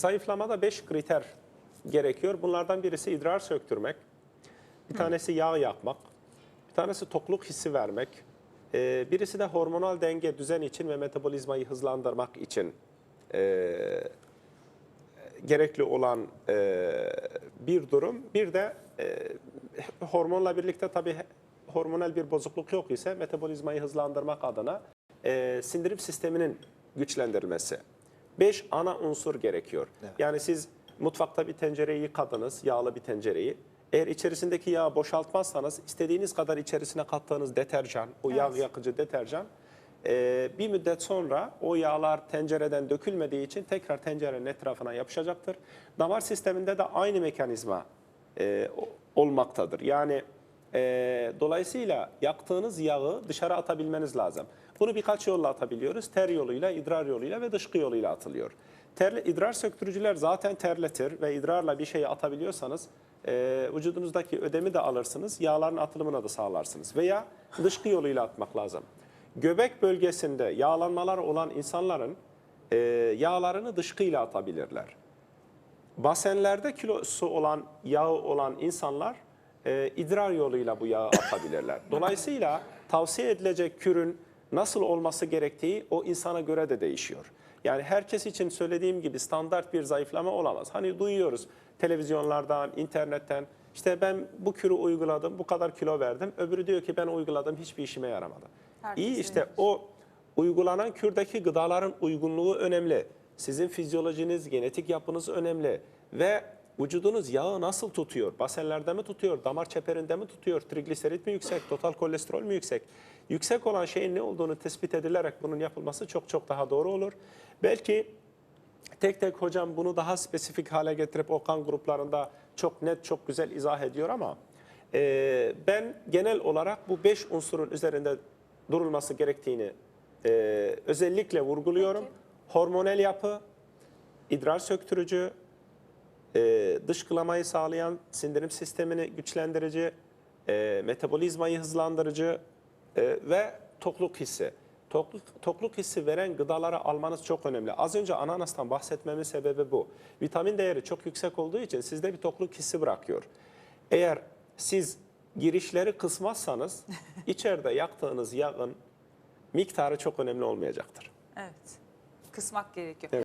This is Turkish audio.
zayıflamada 5 kriter gerekiyor. Bunlardan birisi idrar söktürmek, bir tanesi yağ yakmak, bir tanesi tokluk hissi vermek, e, birisi de hormonal denge, düzen için ve metabolizmayı hızlandırmak için e, gerekli olan e, bir durum. Bir de hormonla birlikte tabii hormonal bir bozukluk yok ise metabolizmayı hızlandırmak adına sindirim sisteminin güçlendirilmesi. Beş ana unsur gerekiyor. Yani siz mutfakta bir tencereyi yıkadınız, yağlı bir tencereyi. Eğer içerisindeki yağı boşaltmazsanız istediğiniz kadar içerisine kattığınız deterjan, o yağ Evet. yakıcı deterjan e, bir müddet sonra o yağlar tencereden dökülmediği için tekrar tencerenin etrafına yapışacaktır. Damar sisteminde de aynı mekanizma e, olmaktadır. Yani e, dolayısıyla yaktığınız yağı dışarı atabilmeniz lazım. Bunu birkaç yolla atabiliyoruz. Ter yoluyla, idrar yoluyla ve dışkı yoluyla atılıyor. Terle, idrar söktürücüler zaten terletir ve idrarla bir şeyi atabiliyorsanız e, vücudunuzdaki ödemi de alırsınız, yağların atılımına da sağlarsınız. Veya dışkı yoluyla atmak lazım. Göbek bölgesinde yağlanmalar olan insanların e, yağlarını dışkıyla atabilirler. Basenlerde kilosu olan, yağı olan insanlar e, idrar yoluyla bu yağı atabilirler. Dolayısıyla tavsiye edilecek kürün nasıl olması gerektiği o insana göre de değişiyor. Yani herkes için söylediğim gibi standart bir zayıflama olamaz. Hani duyuyoruz televizyonlardan, internetten işte ben bu kürü uyguladım, bu kadar kilo verdim. Öbürü diyor ki ben uyguladım, hiçbir işime yaramadı. Herkes İyi işte değişir. o uygulanan kürdeki gıdaların uygunluğu önemli. Sizin fizyolojiniz, genetik yapınız önemli. Ve vücudunuz yağı nasıl tutuyor? Basenlerde mi tutuyor? Damar çeperinde mi tutuyor? Trigliserit mi yüksek? Total kolesterol mü yüksek? Yüksek olan şeyin ne olduğunu tespit edilerek bunun yapılması çok çok daha doğru olur. Belki tek tek hocam bunu daha spesifik hale getirip Okan gruplarında çok net, çok güzel izah ediyor ama e, ben genel olarak bu beş unsurun üzerinde durulması gerektiğini e, özellikle vurguluyorum. Hormonal yapı, idrar söktürücü, e, dışkılamayı sağlayan sindirim sistemini güçlendirici, e, metabolizmayı hızlandırıcı e, ve tokluk hissi. Tokluk, tokluk hissi veren gıdaları almanız çok önemli. Az önce ananastan bahsetmemin sebebi bu. Vitamin değeri çok yüksek olduğu için sizde bir tokluk hissi bırakıyor. Eğer siz girişleri kısmazsanız içeride yaktığınız yağın miktarı çok önemli olmayacaktır. Evet. Kısmak gerekiyor.